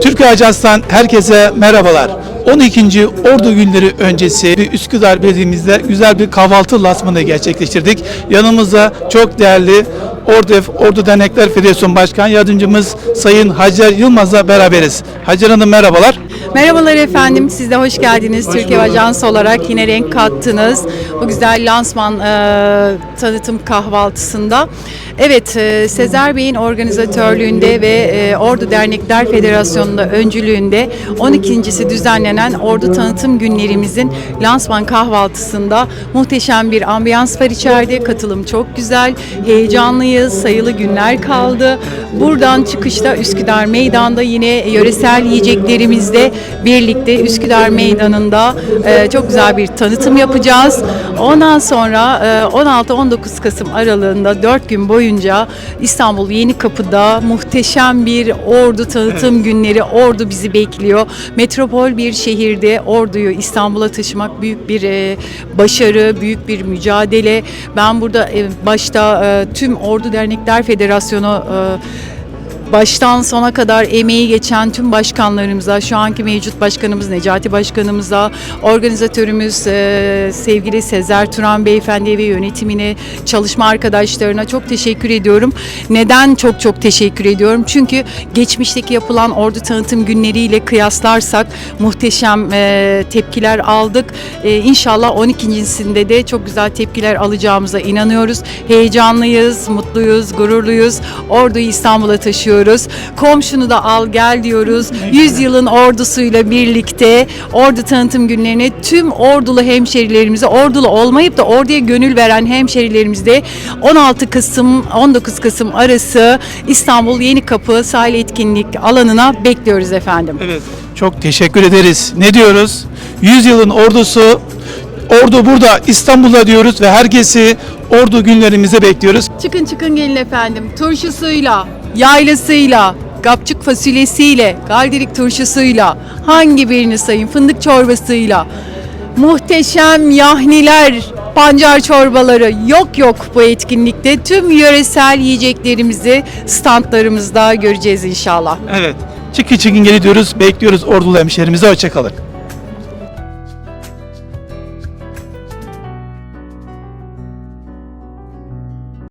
Türkiye Ajans'tan herkese merhabalar. 12. Ordu günleri öncesi bir Üsküdar Belediye'mizde güzel bir kahvaltı lasmanı gerçekleştirdik. Yanımızda çok değerli Ordu, Ordu Dernekler Federasyonu Başkan Yardımcımız Sayın Hacer Yılmaz'la beraberiz. Hacer Hanım merhabalar. Merhabalar efendim, siz de hoş geldiniz. Türkiye Ajansı olarak yine renk kattınız. Bu güzel lansman e, tanıtım kahvaltısında. Evet, e, Sezer Bey'in organizatörlüğünde ve e, Ordu Dernekler Federasyonu'nda öncülüğünde 12.si düzenlenen Ordu Tanıtım Günlerimizin lansman kahvaltısında muhteşem bir ambiyans var içeride. Katılım çok güzel, heyecanlıyız, sayılı günler kaldı. Buradan çıkışta Üsküdar Meydan'da yine yöresel yiyeceklerimizle birlikte Üsküdar Meydanı'nda e, çok güzel bir tanıtım yapacağız. Ondan sonra e, 16-19 Kasım aralığında 4 gün boyunca İstanbul Yeni Kapı'da muhteşem bir Ordu tanıtım günleri Ordu bizi bekliyor. Metropol bir şehirde Ordu'yu İstanbul'a taşımak büyük bir e, başarı, büyük bir mücadele. Ben burada e, başta e, tüm Ordu Dernekler Federasyonu e, baştan sona kadar emeği geçen tüm başkanlarımıza, şu anki mevcut başkanımız Necati Başkanımıza, organizatörümüz e, sevgili Sezer Turan Beyefendi ve yönetimine, çalışma arkadaşlarına çok teşekkür ediyorum. Neden çok çok teşekkür ediyorum? Çünkü geçmişteki yapılan ordu tanıtım günleriyle kıyaslarsak muhteşem e, tepkiler aldık. E, inşallah 12.sinde de çok güzel tepkiler alacağımıza inanıyoruz. Heyecanlıyız, mutluyuz, gururluyuz. Orduyu İstanbul'a taşıyoruz. Komşunu da al gel diyoruz. 100 yılın ordusuyla birlikte ordu tanıtım günlerine tüm ordulu hemşerilerimize, ordulu olmayıp da orduya gönül veren hemşerilerimizi de 16 Kasım 19 Kasım arası İstanbul Yeni Kapı sahil etkinlik alanına bekliyoruz efendim. Evet. Çok teşekkür ederiz. Ne diyoruz? 100 yılın ordusu Ordu burada İstanbul'da diyoruz ve herkesi Ordu günlerimize bekliyoruz. Çıkın çıkın gelin efendim. Turşusuyla, yaylasıyla, kapçık fasulyesiyle, galdirik turşusuyla, hangi birini sayın, fındık çorbasıyla, muhteşem yahniler, pancar çorbaları yok yok bu etkinlikte. Tüm yöresel yiyeceklerimizi standlarımızda göreceğiz inşallah. Evet. Çıkın çıkın geri diyoruz. Bekliyoruz Ordulu hemşehrimize. Hoşçakalın.